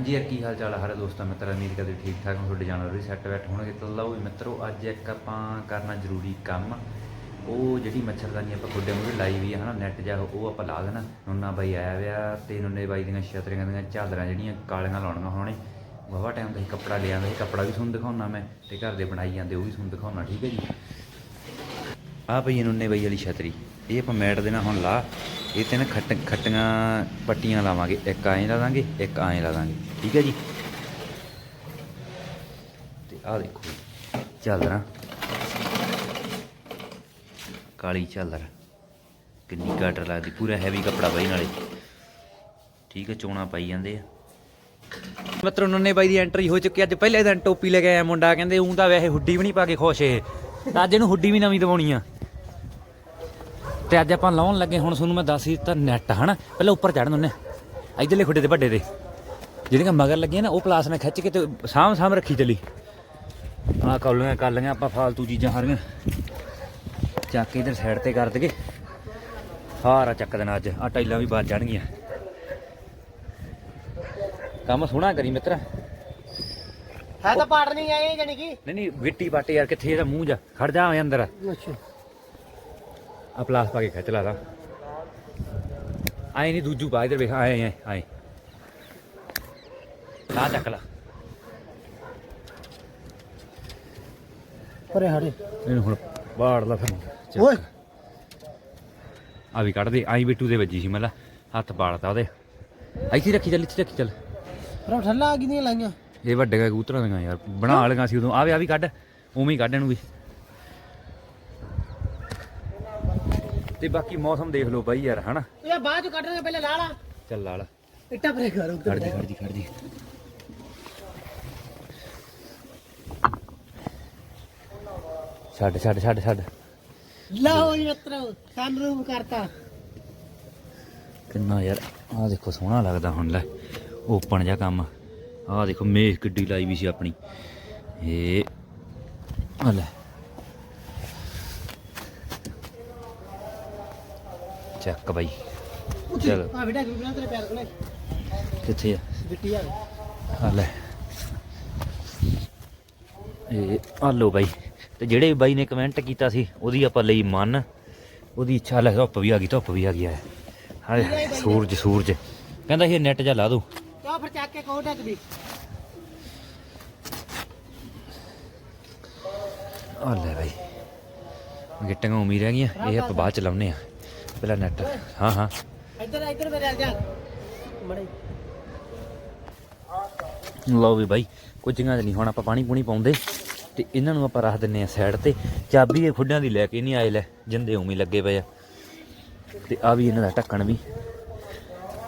ਹਾਂਜੀ, ਯਾਰ ਕੀ ਹਾਲ ਚਾਲ ਹੈ ਹਰੇ ਦੋਸਤਾਂ, ਮਿੱਤਰਾਂ, ਉਮੀਦ ਕਰਦੇ ਠੀਕ ਠਾਕ ਹੋ, ਤੁਹਾਡੇ ਜਾਨਵਰ ਵੀ ਸੈੱਟ ਬੈਠ ਹੋਣਗੇ। ਤਾਂ ਲਓ ਵੀ ਮਿੱਤਰੋ, ਅੱਜ ਇੱਕ ਆਪਾਂ ਕਰਨਾ ਜ਼ਰੂਰੀ ਕੰਮ। ਉਹ ਜਿਹੜੀ ਮੱਛਰਦਾਨੀ ਆਪਾਂ ਖੁੱਡੇ ਮੂਹਰੇ ਲਾਈ ਵੀ ਹੈ ਹਨਾ ਨੈਟ ਜਾ ਉਹ ਆਪਾਂ ਲਾ ਦੇਣਾ। ਨੁੰਨਾ ਬਾਈ ਆਇਆ ਵਿਆ ਤੇ ਨੁੰਨੇ ਬਾਈ ਦੀਆਂ ਛਤਰੀਆਂ ਦੀਆਂ ਚਾਦਰਾਂ ਜਿਹੜੀਆਂ ਕਾਲੀਆਂ ਲਾਉਣੀਆਂ ਹੋਣੇ। ਵਾਵਾ ਟਾਈਮ ਦਾ ਹੀ ਕੱਪੜਾ ਲਿਆ ਸੀ ਕੱਪੜਾ ਵੀ ਤੁਹਾਨੂੰ ਦਿਖਾਉਣਾ ਮੈਂ ਤੇ ਘਰ ਦੇ ਬਣਾਈ ਜਾਂਦੇ, ਉਹ ਵੀ ਤੁਹਾਨੂੰ ਦਿਖਾਉਣਾ, ਠੀਕ ਹੈ ਜੀ। ਆ ਪਈ ਨੁੰਨੇ ਬਾਈ ਵਾਲੀ ਛਤਰੀ। ਇਹ ਆਪਾਂ ਮੈਟ ਦੇ ਨਾਲ ਹੁਣ ਲਾ। ਇਹ ਤਿੰਨ ਖੱਟ, ਖੱਟੀਆਂ ਪੱਟੀਆਂ ਲਾਵਾਂਗੇ। ਇੱਕ ਐਂ ਲਾ ਦਾਂਗੇ, ਇੱਕ ਐਂ ਲਾ ਦਾਂਗੇ। ਠੀਕ ਹੈ ਜੀ? ਤੇ ਆਹ ਦੇਖੋ ਝਾਲਰਾਂ ਕਾਲੀ ਝਾਲਰ ਕਿੰਨੀ ਗਾਟਰ ਲੱਗਦੀ, ਪੂਰਾ ਹੈਵੀ ਕੱਪੜਾ ਬਾਈ ਨਾਲੇ। ਠੀਕ ਹੈ, ਚੋਣਾ ਪਾਈ ਜਾਂਦੇ ਆ। ਮਿੱਤਰੋ, ਨੰਨੇ ਬਾਈ ਦੀ ਐਂਟਰੀ ਹੋ ਚੁੱਕੀ ਅੱਜ ਪਹਿਲੇ ਦਿਨ ਟੋਪੀ ਲੈ ਕੇ ਆਇਆ ਮੁੰਡਾ। ਕਹਿੰਦੇ ਉਂ ਤਾਂ ਵੈਸੇ ਹੁੱਡੀ ਵੀ ਨਹੀਂ ਪਾ ਕੇ ਖੁਸ਼ ਇਹ। ਅੱਜ ਇਹਨੂੰ ਹੁੱਡੀ ਵੀ ਨਵੀਂ ਦਵਾਉਣੀ ਆ। ਤੇ ਅੱਜ ਆਪਾਂ ਲਾਉਣ ਲੱਗੇ ਹੁਣ ਤੁਹਾਨੂੰ ਮੈਂ ਦੱਸ ਹੀ ਦਿੱਤਾ ਨੈਟ ਹਨਾ? ਪਹਿਲਾਂ ਉੱਪਰ ਚੜਨ ਉਹਨੇ ਇਧਰਲੇ ਖੁੱਡੇ ਤੇ ਵੱਡੇ ਤੇ ਜਿਹੜੀਆਂ ਮਗਰ ਲੱਗੀਆਂ ਨਾ ਉਹ ਪਲਾਸ ਨਾਲ ਖਿੱਚ ਕੇ ਤੇ ਸਾਂਭ ਸਾਂਭ ਰੱਖੀ ਚਲੀ। ਆਹ ਕੌਲੀਆਂ ਕਰ ਲਈਆਂ ਆਪਾਂ ਫਾਲਤੂ ਚੀਜ਼ਾਂ ਹਾਰੀਆਂ ਚੱਕ ਕੇ ਇਧਰ ਸਾਈਡ ਤੇ ਕਰ ਦਗੇ ਹਾਰਾ ਚੱਕ ਦੇਣਾ ਅੱਜ। ਆ ਟਾਈਲਾਂ ਵੀ ਬਾਹਰ ਜਾਣਗੀਆਂ ਕੰਮ ਸੋਹਣਾ ਕਰੀ ਮਿੱਤਰਾ। ਹੈ ਤਾਂ ਪਾੜ ਨਹੀਂ ਆਏ ਜਾਨੀ ਕਿ? ਨਹੀਂ ਨਹੀਂ ਵਿੱਟੀ ਬਾਟੇ ਯਾਰ ਕਿੱਥੇ ਇਹਦਾ ਮੂੰਹ ਜਾ? ਖੜ ਜਾ ਅੰਦਰ। ਅੱਛਾ। ਆ ਪਲਾਸ ਪਾ ਕੇ ਖਿੱਚ ਲਾ ਲਾ। ਆਏ ਨਹੀਂ ਦੂਜੂ ਪਾ ਇਧਰ ਵੇਖ ਆਏ ਆਏ ਆਏ। ਲਾ ਚੱਕ ਲਾ। ਪਰੇ ਹੜੇ ਇਹਨੂੰ ਹੁਣ ਬਾੜ ਲਾ ਫਿਰ। ਓਏ। ਆ ਵੀ ਕੱਢ ਦੇ ਆਈ ਬਿੱਟੂ ਦੇ ਵੱਜੀ ਸੀ ਮਤਲਬ ਹੱਥ ਬਾੜਤਾ ਉਹਦੇ। ਇੱਥੇ ਰੱਖੀ ਚੱਲ ਇੱਥੇ ਰੱਖੀ ਚੱਲ। ਪਰ ਠੱਲਾ ਆ ਕਿੰਨੀਆਂ ਲਾਈਆਂ? ਇਹ ਵੱਡੇ ਕਬੂਤਰਾਂ ਦੀਆਂ ਯਾਰ ਬਣਾ ਲਗਾ ਸੀ ਉਦੋਂ। ਆਵੇ ਆ ਵੀ ਕੱਢ ਉਵੇਂ ਹੀ ਕੱਢ ਇਹਨੂੰ ਵੀ। ਤੇ ਬਾਕੀ ਮੌਸਮ ਦੇਖ ਲਓ ਬਾਈ ਯਾਰ ਹਨਾ? ਇਹ ਬਾਅਦ ਚ ਕੱਢਣਗੇ ਪਹਿਲੇ ਲਾ ਲਾ ਚੱਲ ਲਾਲ ਇੱਟਾ ਪਰੇ ਕਰ ਖੜ ਜੀ ਖੜ ਜੀ ਖੜ ਜੀ। ਛੱਡ ਛੱਡ ਛੱਡ ਛੱਡ। ਲਓ ਜੀ ਮਿੱਤਰੋ ਸਨਰੂਮ ਕਰਤਾ। ਕਿੰਨਾ ਯਾਰ ਆਹ ਦੇਖੋ ਸੋਹਣਾ ਲੱਗਦਾ ਹੁਣ ਲੈ। ਓਪਨ ਜਿਹਾ ਕੰਮ। ਆਹ ਦੇਖੋ ਮੇਜ਼ ਕਿੱਡੀ ਲਾਈ ਵੀ ਸੀ ਆਪਣੀ। ਇਹ ਆ ਲੈ। ਚੱਕ ਬਾਈ। ਚਲੋ। ਆ ਬੇਟਾ ਗੁਰੂ ਤੇਰੇ ਪੈਰ ਕੋਲੇ। ਕਿੱਥੇ ਆ? ਬਿੱਟੀ ਆ। ਆ ਲੈ। ਇਹ ਆ ਲੋ ਬਾਈ। ਤੇ ਜਿਹੜੇ ਬਾਈ ਨੇ ਕਮੈਂਟ ਕੀਤਾ ਸੀ ਉਹਦੀ ਆਪਾਂ ਲਈ ਮੰਨ। ਉਹਦੀ ਇੱਛਾ ਲੈ ਧੁੱਪ ਵੀ ਆ ਗਈ ਧੁੱਪ ਵੀ ਆ ਗਈ ਹੈ ਹਾਏ ਸੂਰਜ ਸੂਰਜ। ਕਹਿੰਦਾ ਇਹ ਨੈਟ ਜਾ ਲਾ ਦੋ ਤਾਂ ਫਿਰ ਚੱਕ ਕੇ ਕੋਟ ਦੀ ਆ ਲੈ ਬਾਈ। ਗਿੱਟੀਆਂ ਉਮੀ ਰਹਿ ਗਈਆਂ ਇਹ ਆਪਾਂ ਬਾਅਦ ਚ ਲਾਉਨੇ ਆ ਪਹਿਲਾਂ ਨੈਟ ਹਾਂ ਹਾਂ। ਇੱਧਰ ਇੱਧਰ ਮੇਰੇ ਆ ਜਾ। ਮੜੇ। ਲਓ ਵੀ ਬਾਈ ਕੁਝੀਆਂ ਚ ਨਹੀਂ ਹੁਣ ਆਪਾਂ ਪਾਣੀ ਪੂਣੀ ਪਾਉਂਦੇ ਤੇ ਇਹਨਾਂ ਨੂੰ ਆਪਾਂ ਰੱਖ ਦਿੰਨੇ ਆ ਸਾਈਡ ਤੇ। ਚਾਬੀ ਇਹ ਖੁੱਡਿਆਂ ਦੀ ਲੈ ਕੇ ਨਹੀਂ ਆਏ ਲੈ ਜਿੰਦੇ ਉਵੇਂ ਲੱਗੇ ਪਏ ਆ। ਤੇ ਆ ਵੀ ਇਹਨਾਂ ਦਾ ਢੱਕਣ ਵੀ।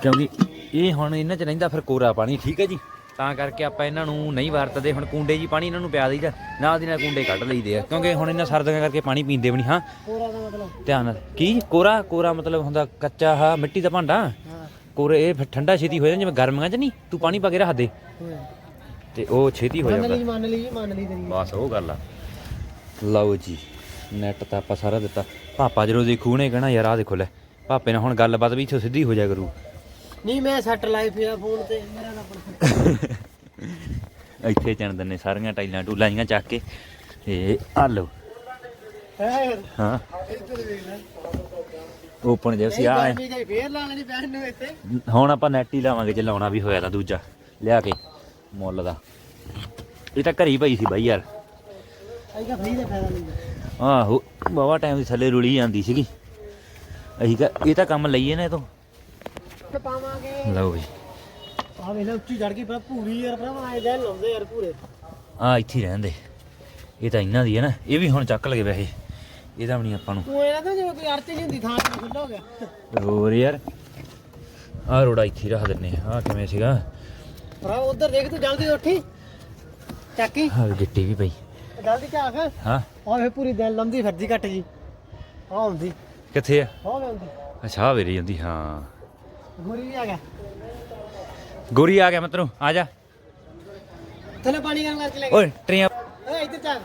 ਕਿਉਂਕਿ ਇਹ ਹੁਣ ਇਹਨਾਂ 'ਚ ਰਹਿੰਦਾ ਫਿਰ ਕੋਰਾ ਪਾਣੀ ਠੀਕ ਹੈ ਜੀ? ਤਾਂ ਕਰਕੇ ਆਪਾਂ ਇਹਨਾਂ ਨੂੰ ਨਹੀਂ ਵਰਤਦੇ। ਹੁਣ ਕੁੰਡੇ ਜੀ ਪਾਣੀ ਇਹਨਾਂ ਨੂੰ ਪਿਆ ਦਈਦਾ। ਨਾਲ ਦੀ ਨਾਲ ਕੁੰਡੇ ਕੱਢ ਲਈਦੇ ਆ। ਕਿਉਂਕਿ ਹੁਣ ਇਹਨਾਂ ਸਰਦੀਆਂ ਕਰਕੇ ਪਾਣੀ ਪੀਂਦੇ ਵੀ ਨਹੀਂ ਹਾਂ। ਕੋਰਾ ਦਾ ਮਤਲਬ? ਧਿਆਨ ਨਾਲ। ਕੀ? ਕੋਰਾ? ਕੋਰਾ ਮਤਲਬ ਹੁੰਦਾ ਕੱਚਾ ਹਾ ਮਿੱਟੀ ਦਾ ਭਾਂਡਾ? ਹਾਂ। ਕੋਰੇ ਇਹ ਫਿਰ ਠੰਡਾ ਛੇਤੀ ਹੋ ਜਾਂਦਾ ਜਿਵੇਂ ਗਰਮੀਆਂ 'ਚ ਨਹੀਂ। ਤੂੰ ਪਾਣੀ ਪਾ ਕੇ ਰੱਖ ਦੇ। ਤੇ ਉਹ ਛੇਤੀ ਹੋ ਜਾਂਦਾ ਲਈ ਮੰਨ ਲਈ ਮੰਨ ਲਈ ਤੇਰੀ। ਬਸ ਉਹ ਗੱਲ ਆ। ਲਓ ਜੀ ਨੈਟ ਤਾਂ ਆਪਾਂ ਸਾਰਾ ਦਿੱਤਾ। ਪਾਪਾ ਜਦੋਂ ਦੇਖੂ ਨੇ ਕਹਿਣਾ ਯਾਰ ਆ ਦੇਖੋ ਲੈ ਪਾਪੇ ਨਾਲ ਹੁਣ ਗੱਲਬਾਤ ਵੀ ਇੱਥੋਂ ਸਿੱਧੀ ਹੋ ਜਾ ਕਰੂ। ਨਹੀਂ ਮੈਂ ਸੈਟ ਲਾਈ ਪਿਆ ਫੋਨ ਤੇ। ਮੇਰਾ ਤਾਂ ਆਪਣਾ ਇੱਥੇ ਚਣ ਦਿੰਨੇ ਸਾਰੀਆਂ ਟਾਈਲਾਂ ਟੂਲਾਂ ਜੀਆਂ ਚੱਕ ਕੇ। ਇਹ ਆ ਲਓ। ਹੈ ਹਾਂ। ਇੱਧਰ ਵੇਖ ਲੈ। ਓਪਨ ਜਿਹਾ ਸੀ ਆ ਗਰਮੀ ਜਾਈ ਫੇਰ ਲਾ ਲੈਣੀ ਪੈਣ ਨੂੰ ਇੱਥੇ। ਹੁਣ ਆਪਾਂ ਨੈਟ ਹੀ ਲਾਵਾਂਗੇ ਜੇ ਲਾਉਣਾ ਵੀ ਹੋਇਆ ਤਾਂ ਦੂਜਾ। ਲਿਆ ਕੇ ਮੁੱਲ ਦਾ। ਇਹ ਤਾਂ ਘਰੀ ਪਈ ਸੀ ਬਾਈ ਯਾਰ। ਆਈ ਕਾ ਫਰੀ ਦਾ ਫਾਇਦਾ ਨਹੀਂ ਆਹੋ ਬਾਵਾ ਟਾਈਮ ਦੀ ਥੱਲੇ ਰੁਲੀ ਜਾਂਦੀ ਸੀਗੀ। ਅਸੀਂ ਕਹ ਇਹ ਤਾਂ ਕੰਮ ਲਈਏ ਨਾ ਇਹ ਤੋਂ। ਤੇ ਪਾਵਾਂਗੇ। ਲਓ ਬਈ। ਆ ਵੇਖ ਲੈ ਉੱਚੀ ਚੜ ਗਈ ਪਰ ਭੂਰੀ ਯਾਰ ਭਰਾ ਆਏ ਦਿਨ ਲਾਉਂਦੇ ਯਾਰ ਪੂਰੇ ਆ ਇੱਥੇ ਹੀ ਰਹਿੰਦੇ ਇਹ ਤਾਂ ਇਹਨਾਂ ਦੀ ਹੈ ਨਾ ਇਹ ਵੀ ਹੁਣ ਚੱਕ ਲਗੇ ਵੈਸੇ। ਇਹਦਾ ਵੀ ਨਹੀਂ ਆਪਾਂ ਨੂੰ। ਤੂੰ ਇਹਨਾਂ ਤਾਂ ਜਿਵੇਂ ਕੋਈ ਅਰਥ ਨਹੀਂ ਹੁੰਦੀ ਥਾਂ ਤੇ ਖੁੱਲਾ ਹੋ ਗਿਆ। ਹੋਰ ਯਾਰ ਆ ਰੋੜਾ ਇੱਥੇ ਹੀ ਰੱਖ ਦਿੰਨੇ ਆ। ਆਹ ਕਿਵੇਂ ਸੀਗਾ? ਭਰਾ ਉਧਰ ਦੇਖ ਤੂੰ ਜਲਦੀ ਉੱਠੀ ਚੱਕੀ। ਆ ਗਿੱਟੀ ਵੀ ਪਈ। ਜਲਦੀ ਝਾਕ। ਹਾਂ। ਆ ਵੇ ਪੂਰੀ ਦਿਨ ਲੰਮਦੀ ਫਿਰਦੀ ਘੱਟ ਜੀ ਆ ਹੁੰਦੀ ਕਿੱਥੇ ਆ? ਆ ਵੇ ਹੁੰਦੀ ਅੱਛਾ ਆ ਵੇਰੀ ਜਾਂਦੀ ਹਾਂ। ਗੋਰੀ ਵੀ ਆ ਗਿਆ। ਗੋਰੀ ਆ ਗਿਆ ਮਤਰੋ ਆ ਜਾ। ਥੱਲੇ ਪਾਣੀ ਕਰਨ ਕਰਕੇ ਲੈ ਓਏ ਟਰੀਆਂ ਓਏ ਇੱਧਰ ਚੱਲ।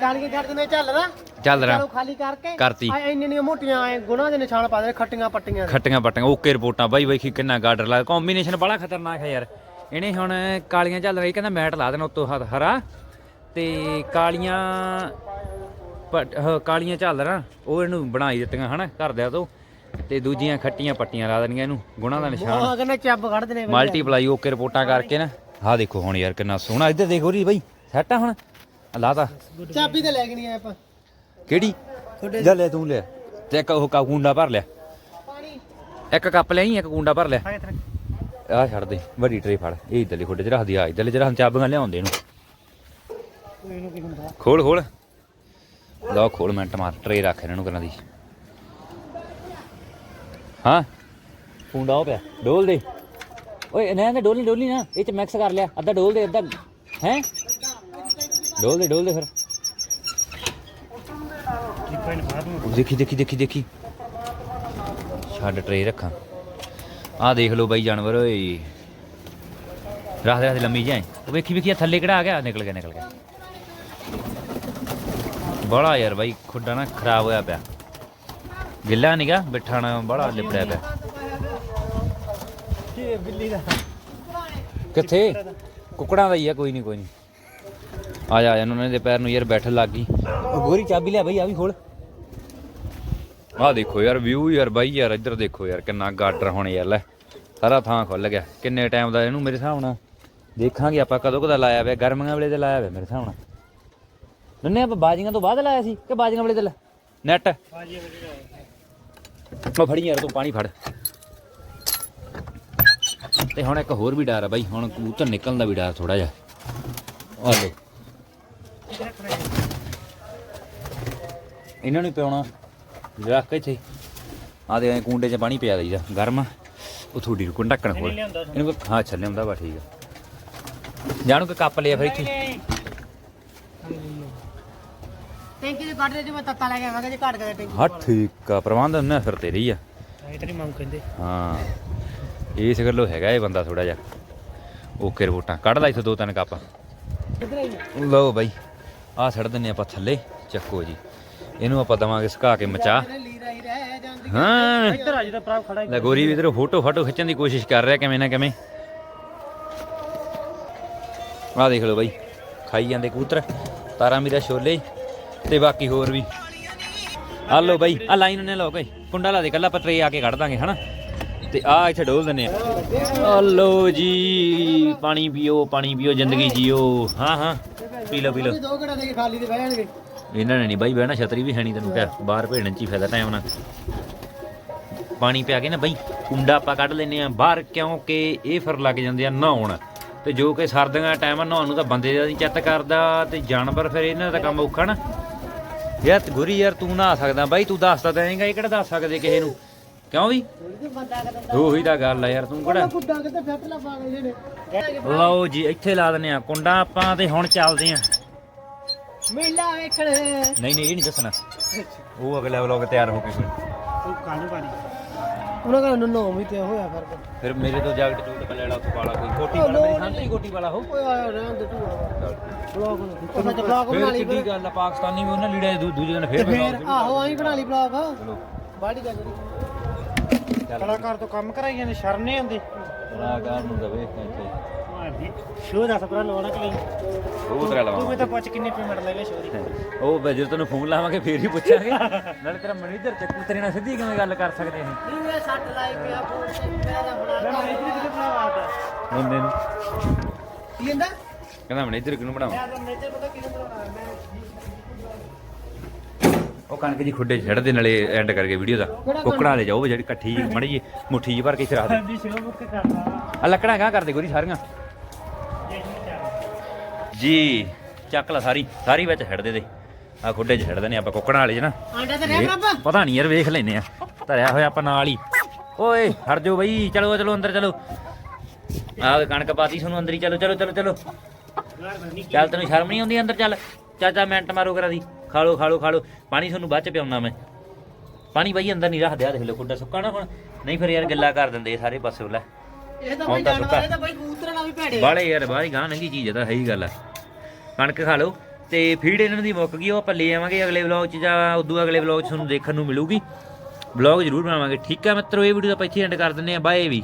ਗਾਲ ਕੇ ਛੱਡ ਦਿੰਦੇ ਚੱਲ ਨਾ ਚੱਲ ਰਾ। ਚਲੋ ਖਾਲੀ ਕਰਕੇ। ਕਰਤੀ। ਆ ਇੰਨੀਆਂ ਇੰਨੀਆਂ ਮੋਟੀਆਂ ਐ ਗੁਣਾ ਦੇ ਨਿਸ਼ਾਨ ਪਾ ਦੇ ਖੱਟੀਆਂ ਪੱਟੀਆਂ ਦੇ। ਖੱਟੀਆਂ ਪੱਟੀਆਂ ਓਕੇ ਰਿਪੋਰਟਾਂ। ਬਾਈ ਬਾਈ ਕੀ ਕਿੰਨਾ ਗਾਡਰ ਲਾ ਕੰਬੀਨੇਸ਼ਨ ਬੜਾ ਖਤਰਨਾਕ ਹੈ ਯਾਰ। ਇਹਨੇ ਹੁਣ ਕਾਲੀਆਂ ਝਾਲਰਾਂ ਇਹ ਕਹਿੰਦਾ ਮੈਟ ਲਾ ਦੇਣਾ ਉੱਤੋਂ ਹਰਾ ਤੇ ਕਾਲੀਆਂ ਕਾਲੀਆਂ ਝਾਲਰਾਂ ਉਹ ਇਹਨੂੰ ਬਣਾਈ ਦਿੱਤੀਆਂ ਹਨਾ ਘਰਦਿਆਂ ਤੋਂ। ਤੇ ਦੂਜੀਆਂ ਖੱਟੀਆਂ ਪੱਟੀਆਂ ਲਾ ਦੇਣੀਆਂ ਇਹਨੂੰ ਗੁਣਾ ਦਾ ਨਿਸ਼ਾਨ। ਉਹ ਕਹਿੰਦਾ ਚੱਬ ਕੱਢਦੇ ਨੇ ਮਲਟੀਪਲਾਈ ਓਕੇ ਰਿਪੋਰਟਾਂ ਕਰਕੇ ਨਾ। ਆਹ ਦੇਖੋ ਹੁਣ ਯਾਰ ਕਿੰਨਾ ਸੋਹਣਾ ਇੱਧਰ ਦੇਖੋ ਰੀ ਬਈ ਸੈੱਟ ਆ ਹੁਣ। ਲਾਤਾ ਚਾਬੀ ਤੇ ਲੈ ਨਹੀਂ ਆਏ ਆਪਾਂ। ਕਿਹੜੀ? ਜਾ ਲੈ ਤੂੰ ਲੈ ਤੇ ਇੱਕ ਉਹ ਕਾ- ਕੁੰਡਾ ਭਰ ਲਿਆ। ਇੱਕ ਕੱਪ ਲਿਆਈ ਇੱਕ ਕੁੰਡਾ ਭਰ ਲਿਆ। ਆ ਛੱਡ ਦੇ ਵੱਡੀ ਟਰੇ ਫੜ। ਇਹ ਇਧਰਲੇ ਖੁੱਡੇ ਚ ਰੱਖਦੀ ਆ ਇਧਰਲੇ ਚ ਰੱਖ ਚਾਬੀਆਂ ਲਿਆਉਂਦੇ ਇਹਨੂੰ। ਖੋਲ ਖੋਲ। ਲਓ ਖੋਲ ਮਿੰਟ ਮਾਰ ਟਰੇ ਰੱਖ ਇਹਨਾਂ ਨੂੰ ਕਰਾਂ ਦੀ। ਹਾਂ। ਕੁੰਡਾ ਹੋ ਪਿਆ। ਡੋਲ ਦੇ। ਓਏ ਨਾ ਨਾ ਡੋਲੀ ਡੋਲੀ ਨਾ। ਇਹ ਚ ਮਿਕਸ ਕਰ ਲਿਆ। ਅੱਧਾ ਡੋਲ ਦੇ ਅੱਧਾ ਹੈ? ਡੋਲ ਦੇ ਡੋਲ ਦੇ ਫਿਰ। ਦੇਖੀ ਦੇਖੀ ਦੇਖੀ ਦੇਖੀ। ਛੱਡ ਟਰੇ ਰੱਖਾਂ। ਆਹ ਦੇਖ ਲਓ ਬਾਈ ਜਾਨਵਰ ਓਏ। ਰੱਖ ਦੇ ਰੱਖ ਦੇ ਲੰਮੀ ਜਾਏ ਉਹ ਵੇਖੀ ਵੇਖੀ ਥੱਲੇ ਕਿਹੜਾ ਆ ਗਿਆ? ਨਿਕਲ ਗਿਆ ਨਿਕਲ ਗਿਆ। ਬੜਾ ਯਾਰ ਬਾਈ ਖੁੱਡਾ ਨਾ ਖਰਾਬ ਹੋਇਆ ਪਿਆ। ਗਿੱਲਾ ਨੀਗਾ ਬਿਠਾਣਾ ਬੜਾ ਲਿਪੜਿਆ ਪਿਆ ਕੀ ਬਿੱਲੀ ਦਾ ਕਿੱਥੇ? ਕੁਕੜਾਂ ਦਾ ਹੀ ਆ ਕੋਈ ਨਹੀਂ ਕੋਈ ਨਹੀਂ ਆ ਜਾ ਆ ਜਾ ਉਹਨਾਂ ਦੇ ਪੈਰ ਨੂੰ ਯਾਰ ਬੈਠਣ ਲੱਗ ਗਈ। ਉਹ ਗੋਰੀ ਚਾਬੀ ਲਿਆ ਬਈ ਆ ਵੀ ਖੋਲ। ਆਹ ਦੇਖੋ ਯਾਰ ਵਿਊ ਯਾਰ ਬਾਈ ਯਾਰ ਇੱਧਰ ਦੇਖੋ ਯਾਰ ਕਿੰਨਾ ਗਾਡਰ ਹੁਣ ਯਾਰ ਲੈ। ਸਾਰਾ ਥਾਂ ਖੁੱਲ ਗਿਆ। ਕਿੰਨੇ ਟਾਈਮ ਦਾ ਇਹਨੂੰ ਮੇਰੇ ਹਿਸਾਬ ਨਾਲ? ਦੇਖਾਂਗੇ ਆਪਾਂ ਕਦੋਂ ਕਦਾ ਲਾਇਆ ਹੋਇਆ ਗਰਮੀਆਂ ਵੇਲੇ ਤੇ ਲਾਇਆ ਹੋਇਆ ਮੇਰੇ ਹਿਸਾਬ ਨਾਲ। ਨੰਨੇ ਆਪਾਂ ਬਾਜੀਆਂ ਤੋਂ ਬਾਅਦ ਲਾਇਆ ਸੀ ਕਿ ਬਾਜੀਆਂ ਵੇਲੇ ਤੇ ਲਾ ਨੈਟ ਬਾਜੀ ਵਧੀਆ ਉਹ ਫੜੀ ਯਾਰ ਤੂੰ ਪਾਣੀ ਫੜ। ਤੇ ਹੁਣ ਇੱਕ ਹੋਰ ਵੀ ਡਰ ਆ ਬਾਈ ਹੁਣ ਕਬੂਤਰ ਨਿਕਲਣ ਦਾ ਵੀ ਡਰ ਥੋੜਾ ਜਿਹਾ। ਆ ਲੋ ਇਹਨਾਂ ਨੂੰ ਪਿਆਉਣਾ। ਰੱਖ ਕੇ ਇੱਥੇ। ਆ ਦੇ ਐਂ ਕੁੰਡੇ 'ਚ ਪਾਣੀ ਪਿਆ ਦਈਦਾ ਗਰਮ। ਉਹ ਥੋੜੀ ਰੁਕਣ ਢੱਕਣ ਲਿਆਂਦਾ ਇਹਨੂੰ ਹਾਂ ਛੱਲੇ ਹੁੰਦਾ ਵਾ ਠੀਕ ਆ। ਜਾਣੂ ਕਿ ਕੱਪ ਲਿਆ ਫਿਰ ਇੱਥੇ। ਟੈਂਕੀ ਦੇ ਕੱਢ ਦੇ ਜੇ ਮੈਂ ਤੱਤਾ ਲੈ ਕੇ ਆਵਾਂਗਾ ਜੇ ਘਟ ਗਿਆ ਟੈਂਕੀ ਹਾਂ ਠੀਕ ਆ ਪ੍ਰਬੰਧ ਨਾ ਫਿਰ ਤੇਰੇ ਹੀ ਆ। ਤਾਂ ਮੰਗ ਕਹਿੰਦੇ। ਹਾਂ ਇਸ ਗੱਲੋਂ ਹੈਗਾ ਇਹ ਬੰਦਾ ਥੋੜਾ ਜਿਹਾ। ਓਕੇ ਰਿਪੋਰਟਾਂ ਕੱਢ ਲੈ ਇੱਥੇ ਦੋ ਤਿੰਨ ਕੱਪ। ਲਓ ਬਾਈ ਆਹ ਛੱਡ ਦਿੰਨੇ ਆਪਾਂ ਥੱਲੇ ਚੱਕੋ ਜੀ। ਇਹਨੂੰ ਆਪਾਂ ਦਵਾਂਗੇ ਸੁਕਾ ਕੇ ਮਚਾ। ਹੀ ਹਾਂ। ਇੱਧਰ ਆ ਜਿਹਦਾ ਪ੍ਰਾਪ ਖੜਾ ਲੈ ਗੋਰੀ ਵੀ ਇਧਰ ਫੋਟੋ ਫਾਟੋ ਖਿੱਚਣ ਦੀ ਕੋਸ਼ਿਸ਼ ਕਰ ਰਿਹਾ ਕਿਵੇਂ ਨਾ ਕਿਵੇਂ। ਆਹ ਦੇਖ ਲਓ ਬਾਈ ਖਾਈ ਜਾਂਦੇ ਕਬੂਤਰ। ਤਾਰਾ ਮੀਰਾ ਛੋਲੇ। ਤੇ ਬਾਕੀ ਹੋਰ ਵੀ। ਆ ਲਓ ਬਾਈ ਆ ਲਾਈਨ ਨੇ ਲਓ ਕੋਈ ਕੁੰਡਾ ਲਾ ਦੇ ਕੱਲਾ ਪਤਰੇ ਆ ਕੇ ਕੱਢ ਦਾਂਗੇ ਹਨਾ? ਤੇ ਆ ਇੱਥੇ ਡੋਲ ਦਿੰਨੇ ਆ। ਆ ਲਓ ਜੀ ਪਾਣੀ ਪੀਓ ਪਾਣੀ ਪੀਓ ਜ਼ਿੰਦਗੀ ਜੀਓ। ਹਾਂ ਹਾਂ ਪੀ ਲਓ ਪੀ ਲਓ। ਦੋ ਘੜਾ ਦੇ ਕੇ ਖਾਲੀ ਤੇ ਬਹਿ ਜਾਣਗੇ। ਇਹਨਾਂ ਨੇ ਨਹੀਂ ਬਾਈ ਬਹਿਣਾ ਛਤਰੀ ਵੀ ਹੈ ਨਹੀਂ ਤੈਨੂੰ ਕਿਹਾ ਬਾਹਰ ਭੇੜਨ ਚ ਹੀ ਫਾਇਦਾ ਟਾਈਮ ਨਾਲ। ਪਾਣੀ ਪਿਆ ਕੇ ਨਾ ਬਾਈ ਕੁੰਡਾ ਆਪਾਂ ਕੱਢ ਲੈਨੇ ਆ ਬਾਹਰ ਕਿਉਂਕਿ ਇਹ ਫਿਰ ਲੱਗ ਜਾਂਦੇ ਆ ਨਹਾਉਣ। ਤੇ ਜੋ ਕਿ ਸਰਦੀਆਂ ਟਾਈਮ ਨਹਾਉਣ ਨੂੰ ਤਾਂ ਬੰਦੇ ਦਾ ਨਹੀਂ ਚਿੱਤ ਕਰਦਾ ਤੇ ਜਾਨਵਰ ਫਿਰ ਇਹਨਾਂ ਦਾ ਕੰਮ ਔਖਾ ਨਾ। ਯਾਰ ਤੇ ਗੁਰੀ ਯਾਰ ਤੂੰ ਨਹਾ ਸਕਦਾ ਬਾਈ ਤੂੰ ਦੱਸ ਤਾਂ ਦੇਂਗਾ ਇਹ ਕਿਹੜਾ ਦੱਸ ਸਕਦੇ ਕਿਸੇ ਨੂੰ? ਕਿਉਂ ਵੀ? ਉਹੀ ਤਾਂ ਗੱਲ ਆ ਯਾਰ ਤੂੰ ਕਿਹੜਾ ਗੁੱਡਾ ਕਿਤੇ ਫੱਟ ਲਾ ਪਾ ਗਏ ਜਿਹੜੇ ਲਓ ਜੀ ਇੱਥੇ ਲਾ ਦਿੰਨੇ ਆ ਕੁੰਡਾ ਆਪਾਂ ਤੇ ਹੁਣ ਚੱਲਦੇ ਆ। ਮੇਲਾ ਵੇਖਣ। ਨਹੀਂ ਨਹੀਂ ਇਹ ਨਹੀਂ ਦੱਸਣਾ। ਉਹ ਅਗਲਾ ਵਲੋਗ ਤਿਆਰ ਹੋ ਕੇ ਫਿਰ ਕਾਨੂੰ ਪਾਣੀ ਉਹਨਾਂ ਕਹਿੰਦਾ ਨੋ ਵੀ ਤੇ ਹੋਇਆ ਫ਼ਰਕ। ਫਿਰ ਮੇਰੇ ਤੋਂ ਜੈਕਟ ਜੂਟ ਲੈ ਲਾ ਉੱਥੇ ਵਾਲਾ ਕੋਈ ਕੋਟੀ ਵਾਲਾ ਮੇਰੀ ਸਾਂਝੀ ਕੋਟੀ ਵਾਲਾ ਹੋ ਓਏ ਆਇਆ ਰਹਿਣ ਦੇ ਤੂੰ ਬਲੌਗ ਨੂੰ। ਤੇ ਬਲੌਗ ਬਣਾ ਫਿਰ ਲਈ ਕਿੱਡੀ ਗੱਲ ਆ ਪਾਕਿਸਤਾਨੀ ਵੀ ਉਹਨਾਂ ਲੀੜੇ ਦੂ- ਦੂਜੇ ਦਿਨ ਤੇ ਫੇਰ ਫੇਰ ਆਹੋ ਆਈ ਬਣਾ ਲਈ ਬਲੌਗ ਚਲੋ ਬਾੜੀ ਜਾ ਕਲਾਕਾਰ ਤੋਂ ਕੰਮ ਕਰਾਈ ਜਾਂਦੇ ਸ਼ਰਮ ਨਹੀਂ ਆਉਂਦੀ। ਕਲਾਕਾਰ ਨੂੰ ਦਵੇ ਇੱਥੇ। ਸ਼ੋ ਦੱਸ ਭਰਾ ਲਵਾਣਾ ਕਿ ਨਹੀਂ? ਉਹ ਤੇਰਾ ਤੂੰ ਵੀ ਲਵਾਂ ਤਾਂ ਪੁੱਛ ਕਿੰਨੀ ਪੇਮੈਂਟ ਲੈ ਗਿਆ ਸ਼ੋ ਦੀ। ਉਹ ਬਈ ਜਦੋਂ ਤੈਨੂੰ ਫੋਨ ਲਾਵਾਂਗੇ ਫੇਰ ਹੀ ਪੁੱਛਾਂਗੇ। ਨਾਲੇ ਤੇਰਾ ਮੈਨੇਜਰ ਚੱਕੂ ਤੇਰੇ ਨਾਲ ਸਿੱਧੀ ਕਿਵੇਂ ਗੱਲ ਕਰ ਸਕਦੇ ਹਾਂ ਨਹੀਂ ਮੈਂ ਸੱਟ ਲਾਈ ਪਿਆ ਫੋਨ ਤੇ ਮੇਰਾ ਬਣਾ ਮੈਂ ਇਤਨੀ ਕਿਤੇ ਬਣਾਵਾਤਾ ਮੁੰਡੇ ਨੂੰ ਕੀ ਕਹਿੰਦਾ? ਕਹਿੰਦਾ ਮੈਨੇਜਰ ਕਿਹਨੂੰ ਬਣਾਵਾਂ ਮੈਂ ਤਾਂ ਮੇਜਰ ਪਤਾ ਕਿਹਨੂੰ ਬਣਾਉਣਾ ਮੈਂ ਉਹ ਕਣਕ ਜੀ ਖੁੱਡੇ ਛੱਡ ਦੇ ਨਾਲੇ ਐਂਡ ਕਰਕੇ ਵੀਡੀਓ ਦਾ। ਕੁੱਕੜਾਂ ਲੈ ਜਾਓ ਜਿਹੜੀ ਇਕੱਠੀ ਮੜੀ ਜੀ ਮੁੱਠੀ ਜੀ ਭਰ ਕੇ ਇੱਥੇ ਰੱਖ ਦੇ। ਆ ਲੱਕੜਾਂ ਕਾ ਕਰਦੇ। ਗੋਰੀ ਸਾਰੀਆਂ। ਜੀ ਚੱਕ ਲੈ ਸਾਰੀ। ਸਾਰੀ ਵਿੱਚ ਛੱਡ ਦੇ ਦੇ। ਆ ਖੁੱਡੇ 'ਚ ਛੱਡ ਦਿੰਦੇ ਆਪਾਂ ਕੁੱਕੜਾਂ ਵਾਲੇ 'ਚ ਨਾ। ਆਂਡਾ ਤੇ ਰਹਿ ਇਹ ਬਾਬਾ। ਪਤਾ ਨਹੀਂ ਯਾਰ ਵੇਖ ਲੈਨੇ ਆ। ਧਰਿਆ ਹੋਇਆ ਆਪਾਂ ਨਾਲ ਹੀ। ਓਏ ਹਟ ਜਾਓ ਬਈ। ਚਲੋ ਚਲੋ ਅੰਦਰ ਚਲੋ। ਆਹ ਕਣਕ ਪਾਤੀ ਤੁਹਾਨੂੰ ਅੰਦਰ ਹੀ। ਚਲੋ ਚਲੋ ਚਲੋ ਚਲੋ। ਚੱਲ ਤੈਨੂੰ ਸ਼ਰਮ ਨਹੀਂ ਆਉਂਦੀ ਅੰਦਰ ਚੱਲ। ਚਾਚਾ ਮਿੰਟ ਮਾਰੋ ਕਰਾ ਦੀ। ਖਾ ਲੋ ਖਾ ਲੋ ਖਾ ਲੋ ਪਾਣੀ ਤੁਹਾਨੂੰ ਬਾਅਦ ਚ ਪਿਆਉਣਾ ਮੈਂ। ਪਾਣੀ ਬਈ ਅੰਦਰ ਨਹੀਂ ਰੱਖਦੇ ਆ ਦੇਖ ਲੋ ਕੁੱਡਾ ਸੁੱਕਾ ਨਾ ਹੁਣ। ਨਹੀਂ ਫਿਰ ਯਾਰ ਗੱਲਾਂ ਕਰ ਦਿੰਦੇ ਸਾਰੇ ਪਾਸੇ ਲੈ। ਇਹ ਤਾਂ ਬਈ ਜਾਨਵਰ। ਇਹ ਤਾਂ ਬਈ ਕਬੂਤਰਾਂ ਨਾਲ ਵੀ ਭੈੜੇ ਬਾਲੇ ਯਾਰ ਬਾਹਰੀ ਗਾਂ ਨੰਗੀ ਚੀਜ਼ ਆ ਤਾਂ ਹੈ ਹੀ ਗੱਲ ਆ। ਕਣਕ ਖਾ ਲਓ। ਤੇ ਫੀਡ ਇਹਨਾਂ ਦੀ ਮੁੱਕ ਗਈ ਉਹ ਆਪਾਂ ਲੈ ਆਵਾਂਗੇ ਅਗਲੇ ਵਲੌਗ 'ਚ ਜਾਂ ਉਦੋਂ ਅਗਲੇ ਵਲੌਗ 'ਚ ਤੁਹਾਨੂੰ ਦੇਖਣ ਨੂੰ ਮਿਲੂਗੀ। ਵਲੌਗ ਜ਼ਰੂਰ ਬਣਾਵਾਂਗੇ। ਠੀਕ ਹੈ ਮਿੱਤਰੋ ਇਹ ਵੀਡੀਓ ਆਪਾਂ ਇੱਥੇ ਐਂਡ ਕਰ ਦਿੰਦੇ ਆ ਬਾਏ ਵੀ।